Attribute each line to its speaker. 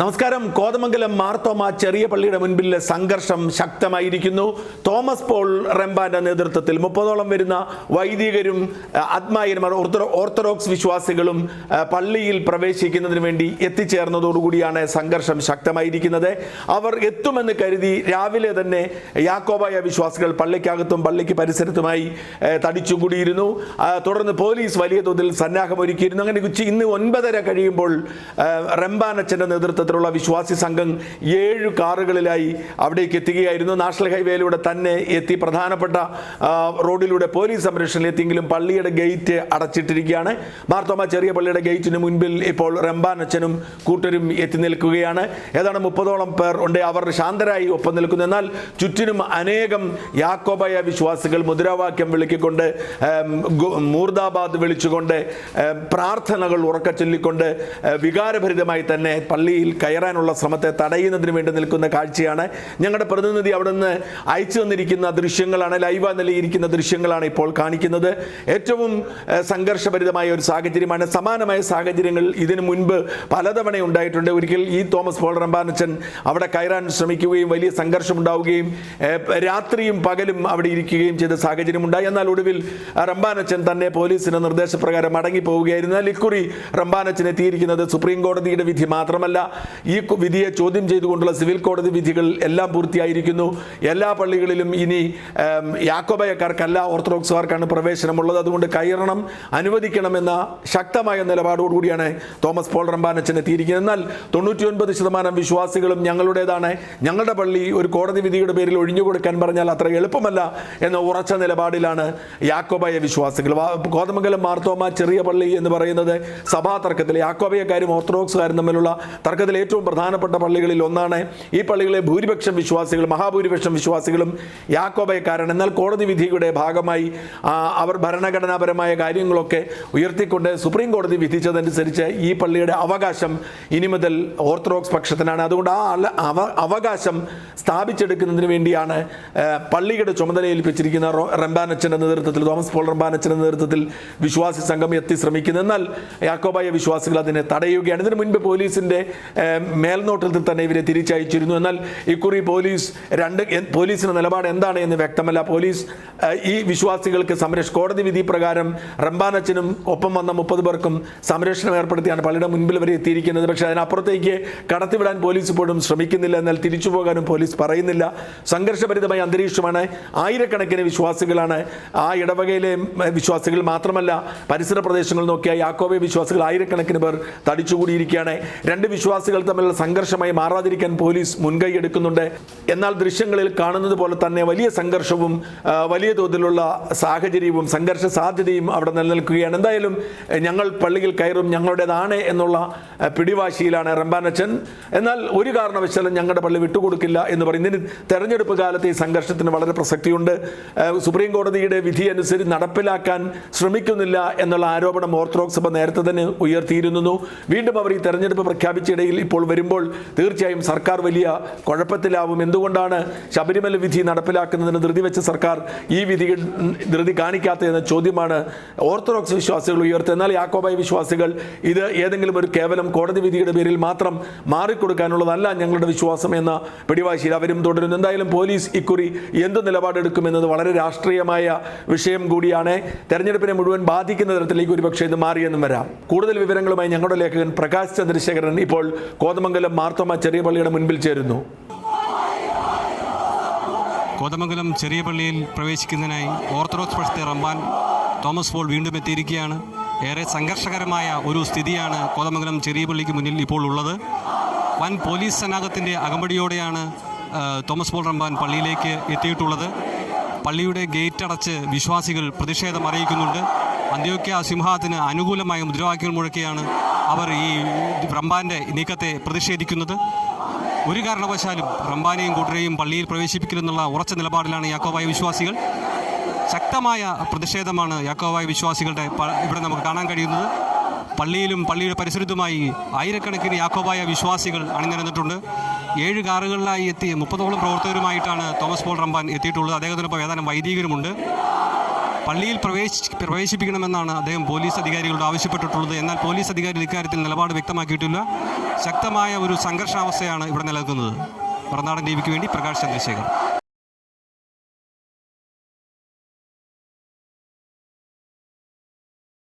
Speaker 1: നമസ്കാരം. കോതമംഗലം മാർത്തോമ ചെറിയ പള്ളിയുടെ മുൻപിലെ സംഘർഷം ശക്തമായിരിക്കുന്നു. തോമസ് പോൾ റെമ്പാന്റെ നേതൃത്വത്തിൽ മുപ്പതോളം വരുന്ന വൈദികരും ആത്മായന്മാർ ഓർത്തഡോ ഓർത്തഡോക്സ് വിശ്വാസികളും പള്ളിയിൽ പ്രവേശിക്കുന്നതിന് വേണ്ടി എത്തിച്ചേർന്നതോടുകൂടിയാണ് സംഘർഷം ശക്തമായിരിക്കുന്നത്. അവർ എത്തുമെന്ന് കരുതി രാവിലെ തന്നെ യാക്കോബായ വിശ്വാസികൾ പള്ളിക്കകത്തും പള്ളിക്ക് പരിസരത്തുമായി തടിച്ചുകൂടിയിരുന്നു തുടർന്ന് പോലീസ് വലിയ തോതിൽ സന്നാഹമൊരുക്കിയിരുന്നു. അങ്ങനെ ഉച്ച ഇന്ന് ഒൻപതര കഴിയുമ്പോൾ അഹ്, റംബാനച്ചന്റെ നേതൃത്വത്തിലുള്ള വിശ്വാസി സംഘം ഏഴ് കാറുകളിലായി അവിടേക്ക് എത്തുകയായിരുന്നു. നാഷണൽ ഹൈവേയിലൂടെ തന്നെ എത്തി പ്രധാനപ്പെട്ട റോഡിലൂടെ പോലീസ് സംരക്ഷണത്തിൽ എത്തിയെങ്കിലും പള്ളിയുടെ ഗേറ്റ് അടച്ചിട്ടിരിക്കുകയാണ്. മാർത്തോമ ചെറിയ പള്ളിയുടെ ഗേറ്റിന് മുൻപിൽ ഇപ്പോൾ റംബാൻ അച്ഛനും കൂട്ടരും എത്തി നിൽക്കുകയാണ്. ഏതാണ്ട് മുപ്പതോളം പേർ ഉണ്ട്. അവർ ശാന്തരായി ഒപ്പം നിൽക്കുന്നു. എന്നാൽ ചുറ്റിനും അനേകം യാക്കോബായ വിശ്വാസികൾ മുദ്രാവാക്യം വിളിക്കൊണ്ട് മൂർദാബാദ് വിളിച്ചുകൊണ്ട് പ്രാർത്ഥനകൾ ഉറക്ക ചൊല്ലിക്കൊണ്ട് വികാരഭരിതമായി തന്നെ പള്ളിയിൽ കയറാനുള്ള ശ്രമത്തെ തടയുന്നതിന് വേണ്ടി നിൽക്കുന്ന കാഴ്ചയാണ്. ഞങ്ങളുടെ പ്രതിനിധി അവിടെ നിന്ന് അയച്ചു തന്നിരിക്കുന്ന ദൃശ്യങ്ങളാണ് ലൈവ് നിലയിരിക്കുന്ന ദൃശ്യങ്ങളാണ് ഇപ്പോൾ കാണിക്കുന്നത്. ഏറ്റവും സംഘർഷഭരിതമായ ഒരു സാഹചര്യമാണ്. സമാനമായ സാഹചര്യങ്ങൾ ഇതിനു മുൻപ് പലതവണ ഉണ്ടായിട്ടുണ്ട്. ഒരിക്കൽ ഈ തോമസ് പോൾ അവിടെ കയറാൻ ശ്രമിക്കുകയും വലിയ സംഘർഷം ഉണ്ടാവുകയും രാത്രിയും പകലും അവിടെ ഇരിക്കുകയും ചെയ്ത സാഹചര്യം ഉണ്ടായി എന്നാൽ ഒടുവിൽ റംബാനച്ചൻ തന്നെ പോലീസിന്റെ നിർദ്ദേശപ്രകാരം മടങ്ങി പോവുകയായിരുന്നു എന്നാൽ ഇക്കുറി റംബാനച്ചൻ എത്തിയിരിക്കുന്നത് സുപ്രീം കോടതിയുടെ വിധി മാത്രമല്ല ഈ വിധിയെ ചോദ്യം ചെയ്തുകൊണ്ടുള്ള സിവിൽ കോടതി വിധികൾ എല്ലാം പൂർത്തിയായിരിക്കുന്നു. എല്ലാ പള്ളികളിലും ഇനി യാക്കോബയക്കാർക്കല്ല ഓർത്തഡോക്സുകാർക്കാണ് പ്രവേശനമുള്ളത്. അതുകൊണ്ട് കയറണം അനുവദിക്കണമെന്ന ശക്തമായ നിലപാടോടുകൂടിയാണ് തോമസ് പോൾ റംബാനച്ചൻ എത്തിയിരിക്കുന്നത്. എന്നാൽ തൊണ്ണൂറ്റിയൊൻപത് ശതമാനം വിശ്വാസികളും ഞങ്ങളുടേതാണ്. ഞങ്ങളുടെ പള്ളി ഒരു കോടതി വിധിയുടെ പേരിൽ ഒഴിഞ്ഞു കൊടുക്കാൻ പറഞ്ഞാൽ അത്ര എളുപ്പമല്ല എന്ന ഉറച്ച നിലപാടിലാണ് യാക്കോബായ വിശ്വാസികൾ. കോതമംഗലം മാർത്തോമ ചെറിയ പള്ളി എന്ന് പറയുന്നത് സഭാ തർക്കത്തിൽ യാക്കോബയക്കാരും ഓർത്തഡോക്സുകാരും തമ്മിലുള്ള തർക്കത്തിൽ ഏറ്റവും പ്രധാനപ്പെട്ട പള്ളികളിൽ ഒന്നാണ് ഈ പള്ളികളെ ഭൂരിപക്ഷം വിശ്വാസികൾ മഹാഭൂരിപക്ഷം വിശ്വാസികളും യാക്കോബയക്കാരാണ് എന്നാൽ കോടതി വിധിയുടെ ഭാഗമായി അവർ ഭരണഘടനാപരമായ കാര്യങ്ങളൊക്കെ ഉയർത്തിക്കൊണ്ട് സുപ്രീം കോടതി വിധിച്ചതനുസരിച്ച് ഈ പള്ളിയുടെ അവകാശം ഇനി മുതൽ ഓർത്തഡോക്സ് പക്ഷത്തിനാണ്. അതുകൊണ്ട് ആ അവ- അവകാശം സ്ഥാപിച്ചെടുക്കുന്നതിന് വേണ്ടിയാണ് പള്ളിയുടെ ചുമതല ഏൽപ്പിച്ചിരിക്കുന്ന റംബാനച്ചന്റെ നേതൃത്വത്തിൽ തോമസ് പോൾ റംബാനച്ചന്റെ നേതൃത്വത്തിൽ വിശ്വാസി സംഘം എത്തി ശ്രമിക്കുന്നത് എന്നാൽ യാക്കോബായ വിശ്വാസികൾ അതിനെ തടയുകയാണ്. ഇതിനു മുൻപ് പോലീസിന്റെ മേൽനോട്ടത്തിൽ തന്നെ ഇവരെ തിരിച്ചയച്ചിരുന്നു. എന്നാൽ ഇക്കുറി പോലീസ് രണ്ട് പോലീസിന്റെ നിലപാട് എന്താണ് എന്ന് വ്യക്തമല്ല. പോലീസ് ഈ വിശ്വാസികൾക്ക് സംരക്ഷ കോടതി വിധി പ്രകാരം റംബാനച്ചനും ഒപ്പം വന്ന മുപ്പത് പേർക്കും സംരക്ഷണം ഏർപ്പെടുത്തിയാണ് പലരുടെ മുൻപിൽ വരെ എത്തിയിരിക്കുന്നത്. പക്ഷേ അതിനപ്പുറത്തേക്ക് കടത്തിവിടാൻ പോലീസ് ഇപ്പോഴും ശ്രമിക്കുന്നില്ല. എന്നാൽ തിരിച്ചു പോകാനും പോലീസ് പറയുന്നില്ല. സംഘർഷഭരിതമായ അന്തരീക്ഷമാണ് ആയിരക്കണക്കിന് വിശ്വാസികളാണ് ആ ഇടവകയിലെ വിശ്വാസികൾ മാത്രമല്ല പരിസര പ്രദേശങ്ങൾ നോക്കിയാൽ യാക്കോബെ വിശ്വാസികൾ ആയിരക്കണക്കിന് പേർ തടിച്ചുകൂടിയിരിക്കുകയാണ്. രണ്ട് വിശ്വാസികൾ തമ്മിലുള്ള സംഘർഷമായി മാറാതിരിക്കാൻ പോലീസ് മുൻകൈ എടുക്കുന്നുണ്ട്. എന്നാൽ ദൃശ്യങ്ങളിൽ കാണുന്നത് പോലെ തന്നെ വലിയ സംഘർഷവും വലിയ തോതിലുള്ള സാഹചര്യവും സംഘർഷ സാധ്യതയും അവിടെ നിലനിൽക്കുകയാണ്. എന്തായാലും ഞങ്ങൾ പള്ളിയിൽ കയറും ഞങ്ങളുടേതാണ് എന്നുള്ള പിടിവാശിയിലാണ് റംബാനച്ചൻ എന്നാൽ ഒരു കാരണവശാലും ഞങ്ങളുടെ പള്ളി വിട്ടുകൊടുക്കില്ല എന്ന് പറയുന്നതിന് തെരഞ്ഞെടുപ്പ് കാലത്ത് ഈ സംഘർഷത്തിന് വളരെ പ്രസക്തിയുണ്ട്. സുപ്രീം കോടതിയുടെ വിധി അനുസരിച്ച് നടപ്പിലാക്കാൻ ശ്രമിക്കുന്നില്ല എന്നുള്ള ആരോപണം ഓർത്തഡോക്സ് സഭ നേരത്തെ തന്നെ ഉയർത്തിയിരുന്നു. വീണ്ടും അവർ ഈ തെരഞ്ഞെടുപ്പ് പ്രഖ്യാപിച്ചിടയിൽ ഇപ്പോൾ വരുമ്പോൾ തീർച്ചയായും സർക്കാർ വലിയ കുഴപ്പത്തിലാവും. എന്തുകൊണ്ടാണ് ശബരിമല വിധി നടപ്പിലാക്കുന്നതിന് ധൃതി വെച്ച സർക്കാർ ഈ വിധി ധൃതി കാണിക്കാത്തതെന്ന ചോദ്യമാണ് ഓർത്തഡോക്സ് വിശ്വാസികൾ ഉയർത്തുന്നത് എന്നാൽ യാക്കോബായ വിശ്വാസികൾ ഇത് ഏതെങ്കിലും ഒരു കേവലം കോടതി വിധിയുടെ പേരിൽ മാത്രം മാറിക്കൊടുക്കാനുള്ളതല്ല ഞങ്ങളുടെ വിശ്വാസം എന്ന പിടിവാശിയിൽ അവരും തുടരുന്നു. എന്തായാലും പോലീസ് ഇക്കുറി എന്ത് നിലപാടെടുക്കുമെന്നത് വളരെ രാഷ്ട്രീയമായ വിഷയം കൂടിയാണ്. തെരഞ്ഞെടുപ്പിനെ മുഴുവൻ ബാധിക്കുന്ന തരത്തിലേക്ക് ഒരുപക്ഷെ ഇത് മാറിയെന്നും വരാം. കൂടുതൽ വിവരങ്ങളുമായി ഞങ്ങളുടെ ലേഖകൻ പ്രകാശ് ചന്ദ്രശേഖരൻ ഇപ്പോൾ കോതമംഗലം മാർത്തോമ ചെറിയ പള്ളിയുടെ മുൻപിൽ ചേരുന്നു.
Speaker 2: കോതമംഗലം ചെറിയ പള്ളിയിൽ പ്രവേശിക്കുന്നതിനായി ഓർത്തഡോക്സ് പക്ഷത്തെ റമ്പാൻ തോമസ് പോൾ വീണ്ടും എത്തിയിരിക്കുകയാണ്. ഏറെ സംഘർഷകരമായ ഒരു സ്ഥിതിയാണ് കോതമംഗലം ചെറിയ പള്ളിക്ക് മുന്നിൽ ഇപ്പോൾ ഉള്ളത്. വൻ പോലീസ് സന്നാഹത്തിന്റെ അകമ്പടിയോടെയാണ് തോമസ് പോൾ റമ്പാൻ പള്ളിയിലേക്ക് എത്തിയിട്ടുള്ളത്. പള്ളിയുടെ ഗേറ്റ് അടച്ച് വിശ്വാസികൾ പ്രതിഷേധം അറിയിക്കുന്നുണ്ട്. അന്ത്യോക്യ സിംഹത്തിന് അനുകൂലമായ മുദ്രാവാക്യങ്ങൾ മുഴക്കിയാണ് അവർ ഈ റംബാന്റെ നീക്കത്തെ പ്രതിഷേധിക്കുന്നത്. ഒരു കാരണവശാലും റംബാനെയും കൂട്ടരെയും പള്ളിയിൽ പ്രവേശിപ്പിക്കില്ലെന്നുള്ള ഉറച്ച നിലപാടിലാണ് യാക്കോബായ വിശ്വാസികൾ. ശക്തമായ പ്രതിഷേധമാണ് യാക്കോബായ വിശ്വാസികളുടെ ഇവിടെ നമുക്ക് കാണാൻ കഴിയുന്നത്. പള്ളിയിലും പള്ളിയുടെ പരിസരത്തുമായി ആയിരക്കണക്കിന് യാക്കോബായ വിശ്വാസികൾ അണിനിരന്നിട്ടുണ്ട്. ഏഴ് കാറുകളിലായി എത്തി മുപ്പതോളം പ്രവർത്തകരുമായിട്ടാണ് തോമസ് പോൾ റമ്പാൻ എത്തിയിട്ടുള്ളത്. അദ്ദേഹത്തിനൊപ്പം ഏതാനും വൈദികരുമുണ്ട്. പള്ളിയിൽ പ്രവേശി പ്രവേശിപ്പിക്കണമെന്നാണ് അദ്ദേഹം പോലീസ് അധികാരികളോട് ആവശ്യപ്പെട്ടിട്ടുള്ളത്. എന്നാൽ പോലീസ് അധികാരികൾ ഇക്കാര്യത്തിൽ നിലപാട് വ്യക്തമാക്കിയിട്ടില്ല. ശക്തമായ ഒരു സംഘർഷാവസ്ഥയാണ് ഇവിടെ നിലനിൽക്കുന്നത്. മറുനാടൻ ടി വേണ്ടി പ്രകാശ് ചന്ദ്രശേഖർ.